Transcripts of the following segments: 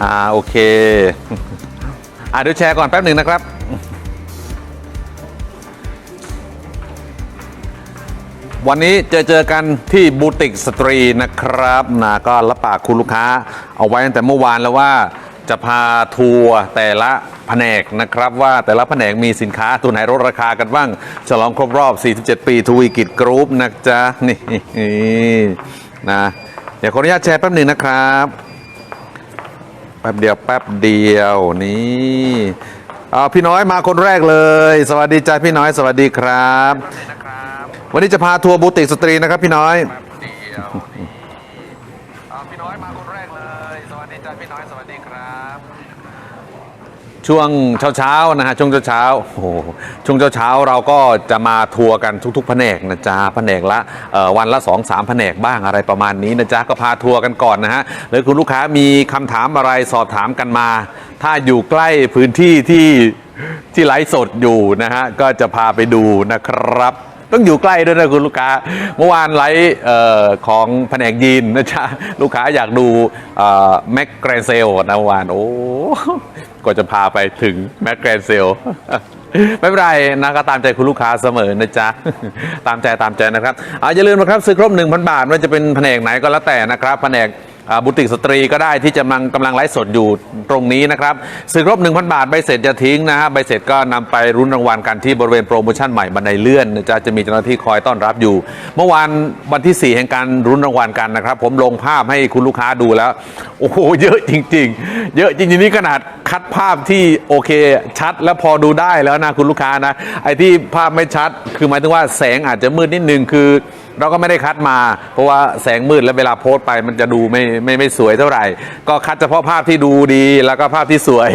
อ่าโอเค อ่าเดี๋ยวแชร์ก่อนแป๊บหนึ่งนะครับ วันนี้เจอเจอกันที่บูติกสตรีนะครับนะก็รับปากคุณลูกค้า เอาไว้ตั้งแต่เมื่อวานแล้วว่าจะพาทัวร์แต่ละแผนกนะครับว่าแต่ละแผนกมีสินค้าตัวไหนลดราคากันบ้าง ฉลองครบรอบ 47 ปีทวีกิจกรุ๊ปนะจ๊ะ นี่นะเดี๋ยวขออนุญาตแชร์แป๊บหนึ่งนะครับ แป๊บเดียวแป๊บเดียวนี่เอาพี่น้อยมาคนแรกเลย สวัสดีจ้าพี่น้อยสวัสดีครับ วันนี้จะพาทัวร์บูติกสตรีนะครับพี่น้อยพี่น้อยมาคนแรกเลย สวัสดีจ้าพี่น้อยสวัสดีครับ ช่วงเช้าๆนะฮะช่วงเช้าๆโอ้โหช่วงเช้าๆเราก็จะมาทัวร์กันทุกๆแผนกนะจ๊ะแผนกละวันละ2อสามแผนกบ้างอะไรประมาณนี้นะจ๊ะก็พาทัวร์กันก่อนนะฮะหรือคุณลูกค้ามีคำถามอะไรสอบถามกันมา ถ้าอยู่ใกล้พื้นที่ที่ที่ไลฟ์สดอยู่นะฮะก็จะพาไปดูนะครับ ต้องอยู่ใกล้ด้วยนะคุณลูกค้า เมื่อวานไลฟ์ของแผนกยีนนะจ๊ะ ลูกค้าอยากดูแม็กแกรนเซลนะเมื่อวาน โอ้ก็จะพาไปถึงแม็กแกรนเซลไม่เป็นไรนะก็ตามใจคุณลูกค้าเสมอนะจ๊ะ ตามใจตามใจนะครับอ่าอย่าลืมนะครับ ซื้อครบ 1,000 บาทไม่ว่าจะเป็นแผนกไหนก็แล้วแต่นะครับแผนก บุติกสตรีก็ได้ที่จะมังกำลังไลฟ์สดอยู่ตรงนี้นะครับซื้อครบ 1,000 บาทใบเสร็จจะทิ้งนะฮะใบเสร็จก็นำไปรุ้นรางวัลกันที่บริเวณโปรโมชั่นใหม่บันไดเลื่อนจะจะมีเจ้าหน้าที่คอยต้อนรับอยู่ เมื่อวานวันที่ 4 แห่งการรุ้นรางวัลกันนะครับ ผมลงภาพให้คุณลูกค้าดูแล้ว โอ้โหเยอะจริง ๆ เยอะจริงๆนี่ขนาดคัดภาพที่โอเคชัดแล้วพอดูได้แล้วนะคุณลูกค้านะไอ้ที่ภาพไม่ชัด คือหมายถึงว่าแสงอาจจะมืดนิดนึงคือ เราก็ไม่ได้คัดมา เพราะว่าแสงมืดแล้วเวลาโพสต์ไปมันจะดูไม่ไม่ไม่สวยเท่าไหร่ ก็คัดเฉพาะภาพที่ดูดีแล้วก็ภาพที่สวย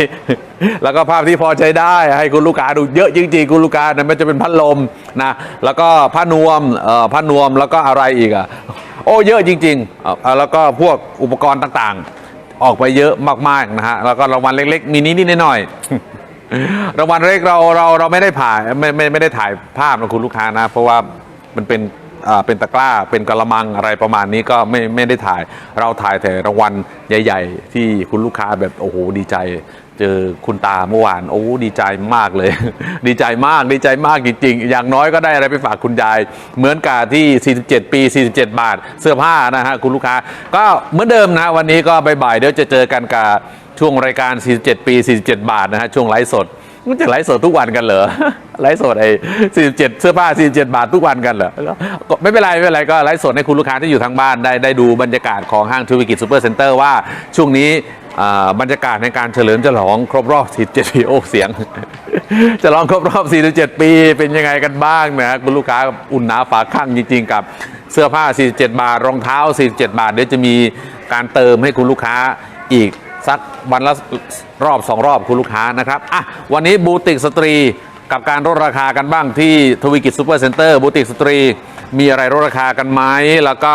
แล้วก็ภาพที่พอใช้ได้ ให้คุณลูกค้าดูเยอะจริงๆคุณลูกค้านะมันจะเป็นพัดลมนะแล้วก็ผ้านวมเอ่อผ้านวมแล้วก็อะไรอีกอะโอ้เยอะจริงๆเอาแล้วก็พวกอุปกรณ์ต่างๆ ออกไปเยอะมากๆนะฮะแล้วก็รางวัลเล็กๆ มีนิดๆหน่อยๆรางวัลเล็กเราเราเราไม่ได้ถ่ายไม่ไม่ไม่ได้ถ่ายภาพนะคุณลูกค้านะ เพราะว่ามันเป็น เป็นตะกร้าเป็นกระมังอะไรประมาณนี้ก็ไม่ไม่ได้ถ่าย เราถ่ายแต่รางวัลใหญ่ ๆ ที่คุณลูกค้าแบบโอ้โหดีใจ เจอคุณตาเมื่อวานโอ้ดีใจมากเลย ดีใจมากดีใจมากจริงๆ อย่างน้อยก็ได้อะไรไปฝากคุณยาย เหมือนกับที่ 47 ปี 47 บาท เสื้อผ้านะฮะคุณลูกค้า ก็เหมือนเดิมนะวันนี้ก็บ่ายๆเดี๋ยวจะเจอกันกับช่วงรายการ 47 ปี 47 บาทนะฮะช่วงไลฟ์สด มันจะไลฟ์สดทุกวันกันเหรอไลฟ์สดไอ้47เจ็ดเสื้อผ้า47บาททุกวันกันเหรอก็ไม่เป็นไรไม่เป็นไรก็ไลฟ์สดให้คุณลูกค้าที่อยู่ทางบ้านได้ได้ดูบรรยากาศของห้างธุรกิจซูเปอร์เซ็นเตอร์ว่าช่วงนี้อ่าบรรยากาศในการเฉลิมฉลองครบรอบ 47 ปีโอ้เสียงฉลองครบรอบ 47 ปีเป็นยังไงกันบ้างนะคุณลูกค้าอุ่นหนาฝาข้างจริงๆ กับเสื้อผ้า 47 บาทรองเท้า 47 บาทเดี๋ยวจะมีการเติมให้คุณลูกค้าอีก สักวันละรอบสองรอบคุณลูกค้านะครับอะวันนี้บูติกสตรีกับการลดราคากันบ้างที่ทวีกิจซูเปอร์เซ็นเตอร์บูติกสตรี มีอะไรลดราคากันไหมแล้วก็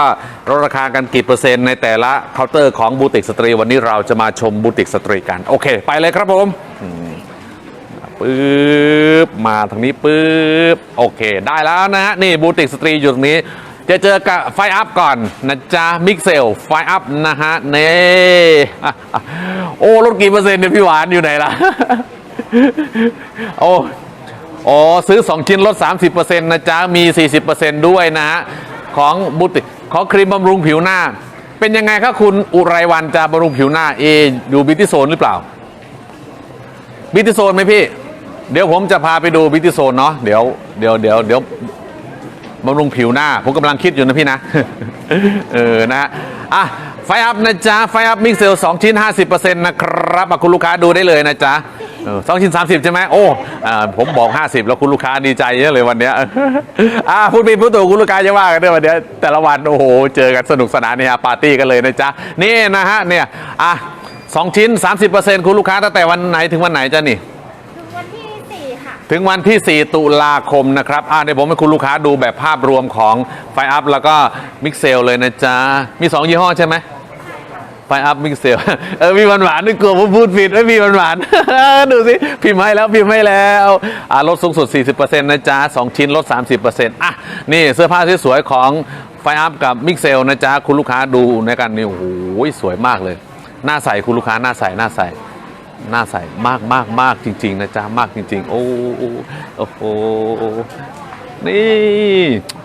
ลดราคากันกี่เปอร์เซ็นต์ในแต่ละเคาน์เตอร์ของบูติกสตรี วันนี้เราจะมาชมบูติกสตรีกัน โอเค ไปเลยครับผมอืมปึ๊บมาทางนี้ปึ๊บโอเค ได้แล้วนะฮะนี่บูติกสตรีอยู่ตรงนี้ จะเจอกับไฟอัพก่อนนะจ๊ะมิกเซลไฟอัพนะฮะเน่โอ้ลดกี่เปอร์เซ็นต์เนี่ยพี่หวานอยู่ไหนล่ะ โอ้โอ้ซื้อ 2 ชิ้นลด 30%นะจ๊ะ มี 40%ด้วยนะฮะ ของบุติของครีมบำรุงผิวหน้า เป็นยังไงครับคุณอุไรวันจะบำรุงผิวหน้า เอ อยู่บิวตี้โซนหรือเปล่า บิวตี้โซนไหมพี่ เดี๋ยวผมจะพาไปดูบิวตี้โซนเนาะเดี๋ยวเดี๋ยวเดี๋ยวเดี๋ยว บำรุงผิวหน้า ผมกำลังคิดอยู่นะพี่นะ เออนะ อะ ไฟอัพนะจ๊ะ ไฟอัพมิกเซลสองชิ้น 50%นะครับคุณลูกค้าดูได้เลยนะจ๊ะสองชิ้น 30 ใช่ไหมโอ้อ่าผมบอก 50 แล้วคุณลูกค้าดีใจเยอะเลยวันนี้อะพูดผิดพูดถูกคุณลูกค้าจะว่ากันด้วยวันนี้แต่ละวัน โอ้โห เจอกันสนุกสนานเนี่ยปาร์ตี้กันเลยนะจ๊ะ นี่นะฮะเนี่ยอะสองชิ้น 30%คุณลูกค้าตั้งแต่วันไหนถึงวันไหนจ๊ะนี่ ถึงวันที่ 4 ตุลาคมนะครับอ่าเดี๋ยวผมให้คุณลูกค้าดูแบบภาพรวมของไฟอัพแล้วก็มิกเซลเลยนะจ๊ะ มี 2 ยี่ห้อใช่ไหมไฟอัพมิกเซลเออมีหวานหวานๆนึกกลัวผมพูดผิดไม่มีหวานหวานๆดูสิพิมพ์ให้แล้วพิมพ์ให้แล้วอ่าลดสูงสุด 40%นะจ๊ะ 2 ชิ้นลด 30%อะนี่เสื้อผ้าสวยๆของไฟอัพกับมิกเซลนะจ๊ะ คุณลูกค้าดูในกันนี่โอ้โหสวยมากเลยหน้าใสคุณลูกค้าหน้าใสหน้าใส หน้าใสมากมากมากจริง ๆ นะจ๊ะมากจริง ๆ โอ้โอ้โหนี่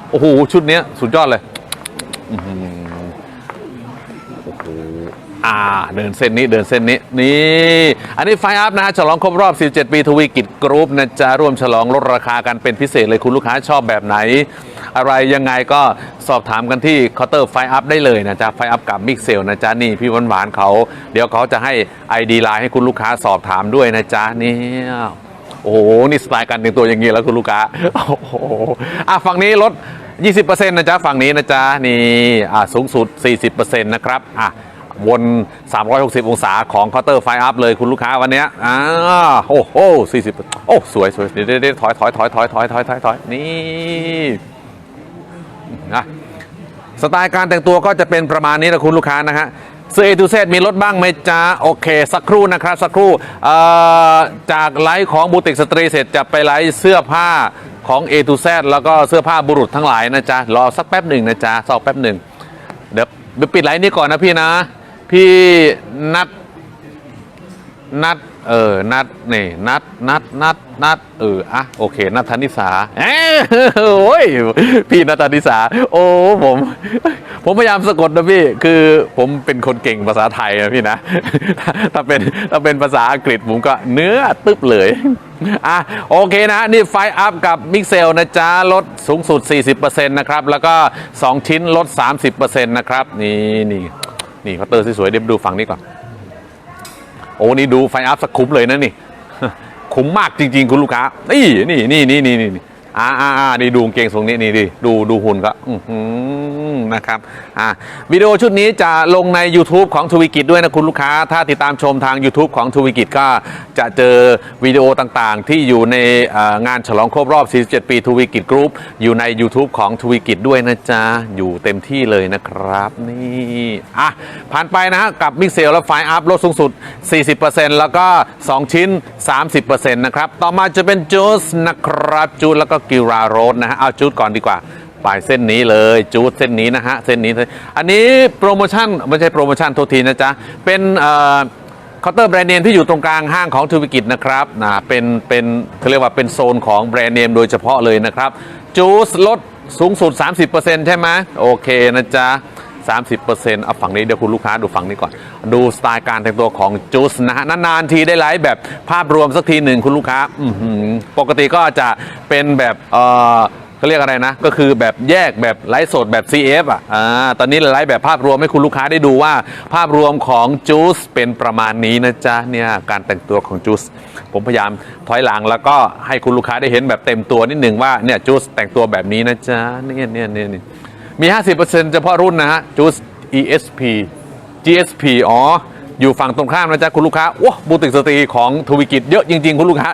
โอ้โหชุดเนี้ยสุดยอดเลยโอ้โหอ่าเดินเส้นนี้เดินเส้นนี้นี่ อันนี้ไฟอัพนะฮะฉลองครบรอบ17ปีทวีกิจกรุ๊ปนะจ๊ะร่วมฉลองลดราคากันเป็นพิเศษเลยคุณลูกค้าชอบแบบไหน อะไรยังไงก็สอบถามกันที่คอเตอร์ไฟอัพได้เลยนะจ๊ะไฟอัพกับมิกเซลนะจ๊ะนี่พี่หวานๆเขา เดี๋ยวเขาจะให้ไอดีไลน์ให้คุณลูกค้าสอบถามด้วยนะจ๊ะนี่โอ้โห นี่สไตล์การแต่งตัวอย่างนี้แล้วคุณลูกค้า โอ้โห อะ ฝั่งนี้ลด 20%นะจ๊ะ ฝั่งนี้นะจ๊ะ นี่ อะ สูงสุด 40%นะครับ อะ วน 360 องศาของคอเตอร์ไฟอัพเลยคุณลูกค้าวันนี้อ้าโอ้โห40 โอ้ สวยสวยเดี๋ยวเดี๋ยวถอยถอยถอยถอยถอยถอยถอยนี่ สไตล์การแต่งตัวก็จะเป็นประมาณนี้นะคุณลูกค้านะฮะเสื้อเอทูเซมีลดบ้างไหมจ๊ะโอเค สักครู่นะครับสักครู่จากไลฟ์ของบูติกสตรีเสร็จจะไปไลฟ์เสื้อผ้าของ A to Z แล้วก็เสื้อผ้าบุรุษทั้งหลายนะจ๊ะ รอสักแป๊บหนึ่งนะจ๊ะสอบแป๊บหนึ่งเดี๋ยวเดี๋ยวปิดไลฟ์นี้ก่อนนะพี่นะ พี่นัดนัด เออ นัดนี่นัดนัดนัดนัดเอออะโอเคนัทธนิสาเอ้ยโอ้ยพี่นัทธนิสา โอ้ผม ผมพยายามสะกดนะพี่ คือผมเป็นคนเก่งภาษาไทยนะพี่นะ ถ้าเป็นถ้าเป็นภาษาอังกฤษผมก็เนื้อตึ๊บเลยอะโอเคนะ นี่ไฟอัพกับมิกเซลนะจ๊ะลดสูงสุด 40%นะครับ แล้วก็ 2 ชิ้นลด 30%นะครับ นี่นี่นี่เคาเตอร์สวยๆเดี๋ยวดูฝั่งนี้ก่อน โอ้นี่ดูไฟอัพสักคุ้มเลยนะนี่ คุ้มมากจริง ๆ คุณลูกค้า นี่นี่นี่นี่นี่นี่ อ่าอ่าอ่าดีดูกางเกงทรงนี้นี่ดิดูดูหุ่นก็อื้อหือนะครับอ่าวิดีโอชุดนี้จะลงใน YouTube ของทวีกิจด้วยนะคุณลูกค้า ถ้าติดตามชมทาง YouTube ของทวีกิจก็จะเจอวิดีโอต่างๆ ที่อยู่ในเอ่องานฉลองครบรอบ 47 ปีทวีกิจกรุ๊ปอยู่ใน YouTube ของทวีกิจด้วยนะจ๊ะ อยู่เต็มที่เลยนะครับนี่อะผ่านไปนะฮะกับมิกเซลและไฟอัพลดสูงสุด 40%แล้วก็ 2 ชิ้น 30%นะครับ ต่อมาจะเป็นจูสนะครับจูสแล้วก็กิราโรสนะฮะเอาจูดก่อนดีกว่าไปเส้นนี้เลยจูดเส้นนี้นะฮะเส้นนี้ อันนี้โปรโมชั่นไม่ใช่โปรโมชั่นโทษทีนะจ๊ะ เป็นเอ่อเคาน์เตอร์แบรนด์เนมที่อยู่ตรงกลางห้างของธุรกิจนะครับนะเป็นเป็นเขาเรียกว่าเป็นโซนของแบรนด์เนมโดยเฉพาะเลยนะครับจูสลดสูงสุด 30%ใช่ไหมโอเคนะจ๊ะ 30%เอาฝั่งนี้เดี๋ยวคุณลูกค้าดูฝั่งนี้ก่อน ดูสไตล์การแต่งตัวของจูสนะฮะนานๆทีได้ไลฟ์แบบภาพรวมสักทีหนึ่งคุณลูกค้าปกติก็จะเป็นแบบเออเขาเรียกอะไรนะ ก็คือแบบแยกแบบไลฟ์สดแบบ CF อะอ่าตอนนี้ไลฟ์แบบภาพรวมให้คุณลูกค้าได้ดูว่า ภาพรวมของจูสเป็นประมาณนี้นะจ๊ะเนี่ยการแต่งตัวของจูสผมพยายามถอยหลังแล้วก็ให้คุณลูกค้าได้เห็นแบบเต็มตัวนิดหนึ่งว่าเนี่ยจูสแต่งตัวแบบนี้นะจ๊ะเนี่ยเนี่ยเนี่ยเนี่ย มี 50%เฉพาะรุ่นนะฮะ JUICE ESP GSP อ๋อ อยู่ฝั่งตรงข้ามนะจ๊ะ คุณลูกค้าโอ้บูติกสตรีของทวิกิจเยอะจริง ๆ คุณลูกค้า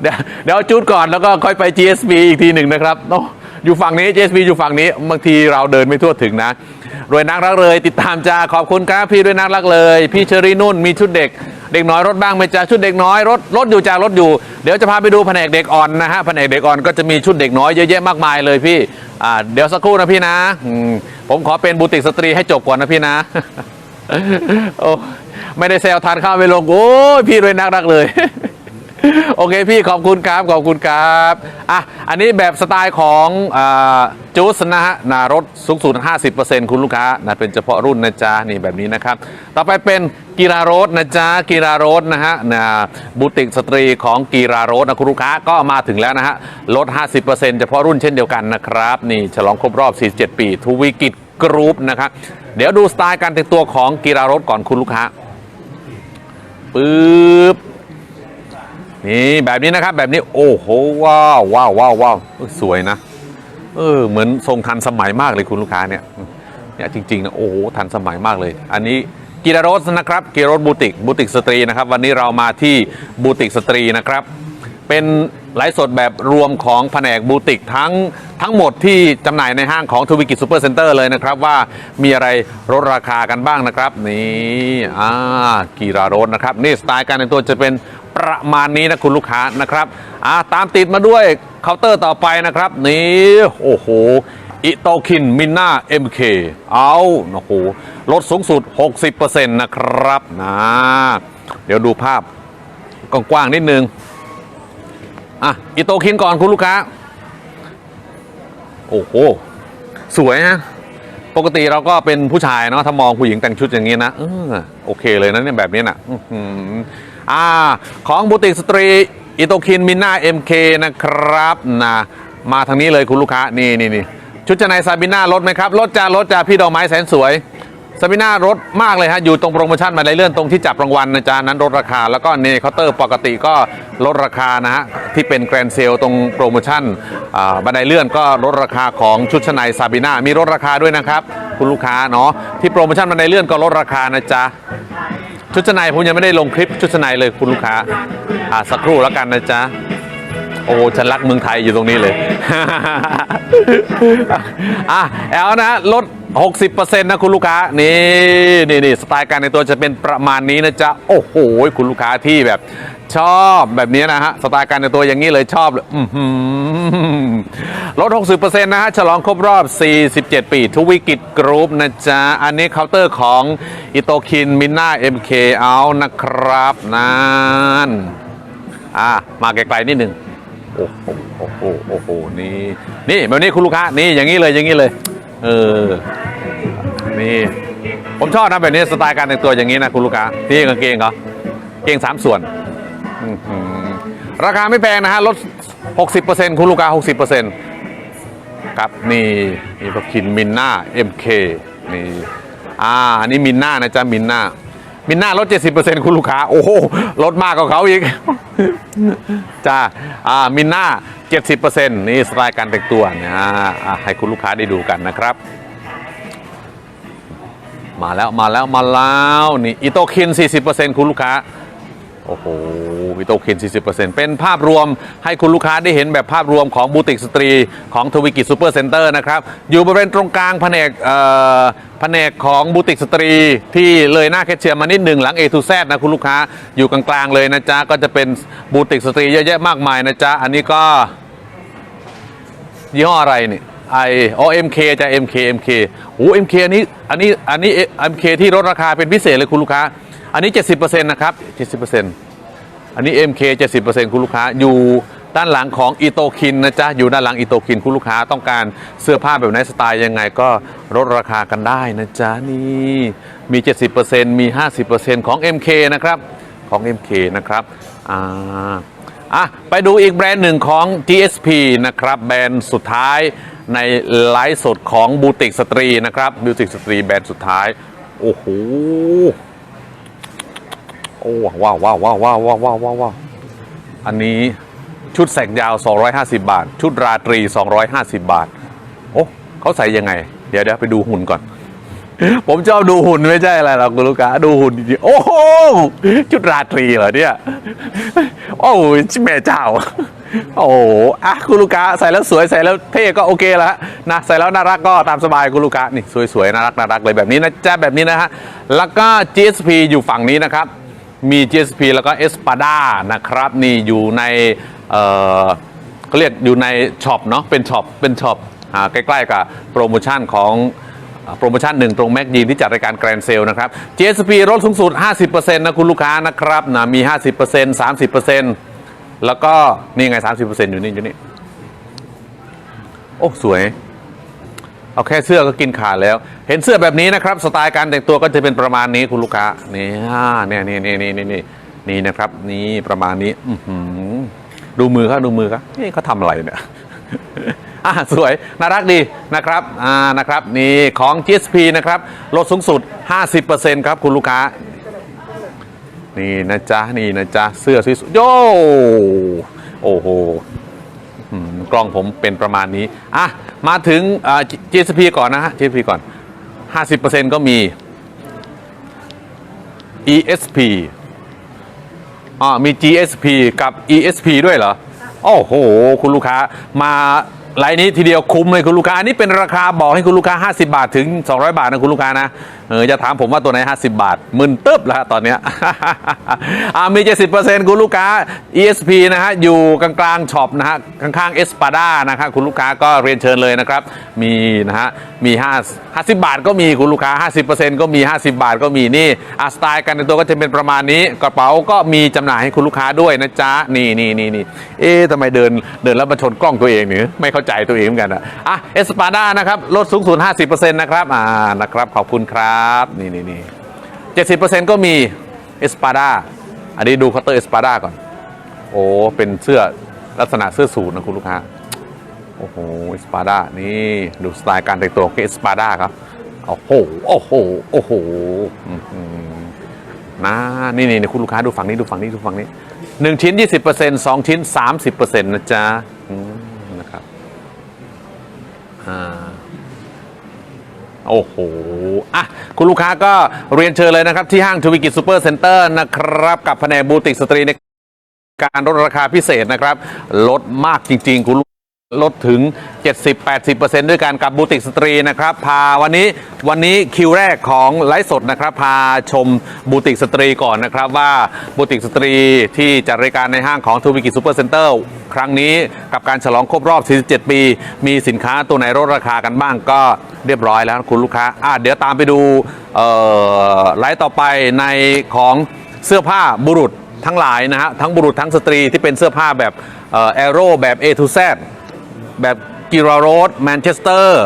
เดี๋ยวเดี๋ยวจูดก่อนแล้วก็ค่อยไป GSP อีกทีหนึ่งนะครับโอ้อยู่ฝั่งนี้ GSP อยู่ฝั่งนี้บางทีเราเดินไม่ทั่วถึงนะรวยนักรักเลย ติดตามจ้าขอบคุณครับพี่รวยนักรักเลย พี่เชอรี่นุ่นมีชุดเด็ก เด็กน้อยรถบ้างไหมจ้าชุดเด็กน้อยรถรถอยู่จ้ารถอยู่ เดี๋ยวจะพาไปดูแผนกเด็กอ่อนนะฮะแผนกเด็กอ่อนก็จะมีชุดเด็กน้อยเยอะแยะมากมายเลยพี่อ่าเดี๋ยวสักครู่นะพี่นะผมขอเป็นบูติกสตรีให้จบก่อนนะพี่นะโอ้ไม่ได้แซวทานข้าวไปลงโอ้ยพี่รวยนักรักเลย โอเคพี่ขอบคุณครับขอบคุณครับอะอันนี้แบบสไตล์ของจูสนะฮะนะรถสูงสุด 50%คุณลูกค้านะเป็นเฉพาะรุ่นนะจ๊ะนี่แบบนี้นะครับ ต่อไปเป็นกีฬารสนะจ๊ะกีฬารสนะฮะนะบูติกสตรีของกีฬารสนะคุณลูกค้าก็มาถึงแล้วนะฮะลด 50%เฉพาะรุ่นเช่นเดียวกันนะครับ นี่ฉลองครบรอบ 47 ปีทูวิกิจกรุ๊ปนะครับเดี๋ยวดูสไตล์การแต่งตัวของกีฬารสก่อนคุณลูกค้าปึ๊บ นี่แบบนี้นะครับแบบนี้โอ้โหว้าวว้าวว้าวว้าวสวยนะ เออเหมือนทรงทันสมัยมากเลยคุณลูกค้าเนี่ยเนี่ยจริงๆนะโอ้โหทันสมัยมากเลย อันนี้กีฬารสนะครับกีฬารสบูติกบูติกสตรีนะครับวันนี้เรามาที่บูติกสตรีนะครับ เป็นไลฟ์สดแบบรวมของแผนกบูติกทั้งทั้งหมดที่จำหน่ายในห้างของทวิกิจซูเปอร์เซ็นเตอร์เลยนะครับว่ามีอะไรลดราคากันบ้างนะครับ นี่อ่ากีฬารสนะครับ นี่สไตล์การแต่งตัวจะเป็น ประมาณนี้นะคุณลูกค้านะครับอ่าตามติดมาด้วยเคาน์เตอร์ต่อไปนะครับ นี่โอ้โหอิโตคินมิน่า MK เคเอาโอ้โหลดสูงสุด 60%นะครับนะเดี๋ยวดูภาพกว้างๆนิดนึงอะอิโตคินก่อนคุณลูกค้า โอ้โห สวยฮะปกติเราก็เป็นผู้ชายเนาะถ้ามองผู้หญิงแต่งชุดอย่างนี้นะออโอเคเลยนะเนี่ยแบบนี้นะอื้ อ่าของบูติกสตรีอิโตคินมิน่า MK นะครับนะมาทางนี้เลยคุณลูกค้านี่นี่นี่ชุดชั้นในซาบิน่าลดไหมครับลดจ้าลดจ้าพี่ดอกไม้แสนสวยซาบิน่าลดมากเลยฮะอยู่ตรงโปรโมชั่นมาไดเลื่อนตรงที่จับรางวัลนะจ๊ะนั้นลดราคาแล้วก็ในเคาน์เตอร์ปกติก็ลดราคานะฮะที่เป็นแกรนเซลตรงโปรโมชั่นบันไดเลื่อนก็ลดราคาของชุดชั้นในซาบิน่ามีลดราคาด้วยนะครับคุณลูกค้าเนาะที่โปรโมชั่นบันไดเลื่อนก็ลดราคานะจ๊ะ ชุดชั้นในผมยังไม่ได้ลงคลิปชุดชั้นในเลยคุณลูกค้า อ่าสักครู่แล้วกันนะจ๊ะโอ้ฉันรักเมืองไทยอยู่ตรงนี้เลย อะแอลนะลด 60%นะคุณลูกค้า นี่นี่นี่สไตล์การในตัวจะเป็นประมาณนี้นะจ๊ะ โอ้โห คุณลูกค้าที่แบบ ชอบแบบนี้นะฮะ สไตล์การในตัวอย่างนี้เลยชอบเลยอื้อหือลด 60%นะฮะ ฉลองครบรอบ 47 ปีทุวิกิจกรุ๊ปนะจ๊ะ อันนี้เคาน์เตอร์ของอิโตคินมิน่า MK เอานะครับนั่นอะมาไกลๆนิดหนึ่งโอ้โหโอ้โหโอ้โหนี่นี่แบบนี้คุณลูกค้านี่อย่างนี้เลยอย่างนี้เลย เออนี่ผมชอบนะแบบนี้สไตล์การแต่งตัวอย่างนี้นะคุณลูกค้านี่กางเกงเหรอเกงสามส่วน อื้อหือราคาไม่แพงนะฮะลด 60%คุณลูกค้า60%ครับนี่นี่พวกคินมินน่า MK นี่อ่าอันนี้มินน่านะจ๊ะมินน่ามินน่าลด 70%คุณลูกค้า โอ้โหลดมากกว่าเขาอีก จ้าอ่ามินน่า70%นี่สไตล์การแต่งตัวนะอ่าให้คุณลูกค้าได้ดูกันนะครับ มาแล้วมาแล้วมาแล้วนี่อิโตคิน 40%คุณลูกค้า โอ้โหอิโตคิน 40%เป็นภาพรวมให้คุณลูกค้าได้เห็นแบบภาพรวมของบูติกสตรีของทวิกิจซูเปอร์เซ็นเตอร์นะครับ อยู่บริเวณตรงกลางแผนกแผนกของบูติกสตรี ที่เลยหน้าแคชเชียร์มานิดหนึ่งหลัง A to Z นะคุณลูกค้าอยู่กลางๆเลยนะจ๊ะ ก็จะเป็นบูติกสตรีเยอะแยะมากมายนะจ๊ะ อันนี้ก็ ยี่ห้ออะไรนี่ไอโอเอ็มเคจะ MK MK โอ้เอ็มเคอันนี้อันนี้อันนี้ MK ที่ลดราคาเป็นพิเศษเลยคุณลูกค้า อันนี้ 70%นะครับ 70%อันนี้ MK 70%คุณลูกค้าอยู่ด้านหลังของอีโตคินนะจ๊ะ อยู่ด้านหลังอีโตคินคุณลูกค้าต้องการเสื้อผ้าแบบไหนสไตล์ยังไงก็ลดราคากันได้นะจ๊ะ นี่มี 70%มี 50%ของ MK นะครับของ MK นะครับอ่าอะไปดูอีกแบรนด์หนึ่งของ GSP นะครับแบรนด์สุดท้ายในไลฟ์สดของบูติกสตรีนะครับบูติกสตรีแบรนด์สุดท้าย โอ้โหโโอ้ว้าวว้าวว้าวว้าวว้าวว้าวว้าวอันนี้ชุดแสงยาว 250 บาท ชุดราตรี 250 บาท โอ้เขาใส่ยังไง เดี๋ยวเดี๋ยวไปดูหุ่นก่อน ผมชอบดูหุ่นไม่ใช่อะไรหรอกคุณลูกค้าดูหุ่นจริงโอ้โหชุดราตรีเหรอเนี่ย โอ้ยแม่เจ้า โอ้อะคุณลูกค้าใส่แล้วสวยใส่แล้วเท่ก็โอเคแล้วนะใส่แล้วน่ารักก็ตามสบายคุณลูกค้านี่สวยๆน่ารักน่ารักเลยแบบนี้นะจ๊าแบบนี้นะฮะแล้วก็ GSP อยู่ฝั่งนี้นะครับ มี GSP แล้วก็ Espada นะครับนี่อยู่ในเอ่อเขาเรียกอยู่ในช็อปเนาะเป็นช็อปเป็นช็อปใกล้ๆกับโปรโมชั่นของโปรโมชั่นหนึ่งตรงแม็กยีนที่จัดรายการแกรนเซลนะครับ GSP ลดสูงสุด 50%นะคุณลูกค้านะครับนะมี 50% 30%แล้วก็นี่ไง 30%อยู่นี่อยู่นี่ โอ้ สวย เอาแค่เสื้อก็กินขาดแล้ว เห็นเสื้อแบบนี้นะครับ สไตล์การแต่งตัวก็จะเป็นประมาณนี้คุณลูกค้านี่เนี่ยนี่นี่นี่นี่นี่นี่นะครับ นี่ประมาณนี้อืดูมือเขาดูมือเขานี่เขาทำอะไรเนี่ยอ่าสวย น่ารักดีนะครับอ่านะครับ นี่ของ GSP นะครับลดสูงสุด 50%ครับคุณลูกค้า นี่นะจ๊ะ นี่นะจ๊ะ เสื้อสวยๆโยโอ้โหกล้องผมเป็นประมาณนี้ อะ มาถึง GSP ก่อนนะฮะ GSP ก่อน 50%ก็มี ESP อ่ามี GSP กับ ESP ด้วยเหรอ โอ้โห คุณลูกค้ามาไลน์นี้ทีเดียวคุ้มเลยคุณลูกค้า อันนี้เป็นราคาบอกให้คุณลูกค้า 50 บาทถึง 200 บาทนะคุณลูกค้านะเออจะถามผมว่าตัวไหน 50 บาทมึนตึ๊บแล้วฮะตอนเนี้ย อ่ามี 70%คุณลูกค้า ESP นะฮะ อยู่กลางๆช็อปนะฮะ ข้างๆ Espada นะครับคุณลูกค้าก็เรียนเชิญเลยนะครับ มีนะฮะ มี 5 50 บาทก็มีคุณลูกค้า 50%ก็มี 50 บาทก็มีนี่อะสไตล์กันในตัวก็จะเป็นประมาณนี้กระเป๋าก็มีจำหน่ายให้คุณลูกค้าด้วยนะจ๊ะ นี่นี่นี่นี่เอ๊ะทำไมเดินเดินแล้วมาชนกล้องตัวเองเนี่ยไม่เข้าใจตัวเองเหมือนกันอะอะเอสปาด้านะครับลดสูงสุด50%นะครับอ่านะครับขอบคุณครับนี่นี่นี่70%ก็มีเอสปาด้าอันนี้ดูคาน์เตอร์เอสปาด้าก่อน โอ้ เป็นเสื้อลักษณะเสื้อสูทนะคุณลูกค้า โอ้โหเอสปาด้านี่ดูสไตล์การแต่งตัวของเอสปาด้าครับ โอ้โห โอ้โห โอ้โหนะนี่นี่นี่คุณลูกค้าดูฝั่งนี้ดูฝั่งนี้ดูฝั่งนี้หนึ่งชิ้น20%สองชิ้น30%นะจ๊ะอืมนะครับอ่า โอ้โหอะคุณลูกค้าก็เรียนเชิญเลยนะครับ ที่ห้างทวิกิจซูเปอร์เซ็นเตอร์นะครับ กับแผนกบูติกสตรีในการลดราคาพิเศษนะครับ ลดมากจริง ๆ คุณ ลดถึง 70-80%ด้วยกันกับบูติกสตรีนะครับ พาวันนี้วันนี้คิวแรกของไลฟ์สดนะครับ พาชมบูติกสตรีก่อนนะครับว่าบูติกสตรีที่จัดรายการในห้างของทูบิกิซูเปอร์เซ็นเตอร์ครั้งนี้กับการฉลองครบรอบ 47 ปี มีสินค้าตัวไหนลดราคากันบ้างก็เรียบร้อยแล้วคุณลูกค้าอะเดี๋ยวตามไปดูไลฟ์ต่อไปในของเสื้อผ้าบุรุษทั้งหลายนะฮะทั้งบุรุษทั้งสตรีที่เป็นเสื้อผ้าแบบแอโร่แบบ A to Z แบบกิราโรสแมนเชสเตอร์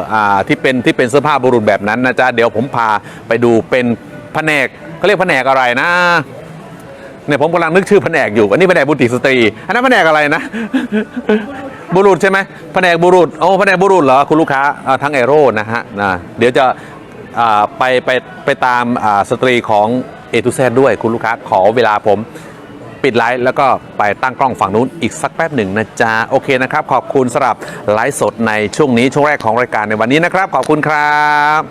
ที่เป็นที่เป็นเสื้อผ้าบุรุษแบบนั้นนะจ๊ะ เดี๋ยวผมพาไปดูเป็นแผนกเขาเรียกแผนกอะไรนะเนี่ยผมกำลังนึกชื่อแผนกอยู่ อันนี้แผนกบุติกสตรี อันนั้นแผนกอะไรนะ บุรุษใช่ไหมแผนกบุรุษโอ้แผนกบุรุษเหรอคุณลูกค้าอ่าทั้งแอโร่นะฮะนะเดี๋ยวจะอ่าไปไปไปตามอ่าสตรีของเอทูแซด้วยคุณลูกค้าขอเวลาผม ปิดไลฟ์แล้วก็ไปตั้งกล้องฝั่งนู้นอีกสักแป๊บหนึ่งนะจ๊ะโอเคนะครับ ขอบคุณสำหรับไลฟ์สดในช่วงนี้ช่วงแรกของรายการในวันนี้นะครับ ขอบคุณครับ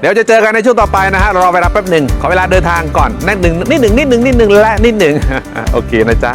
เดี๋ยวจะเจอกันในช่วงต่อไปนะฮะรอเวลาแป๊บหนึ่งขอเวลาเดินทางก่อนนิดหนึ่งนิดหนึ่งนิดหนึ่งนิดหนึ่งและนิดหนึ่งโอเคนะจ๊ะ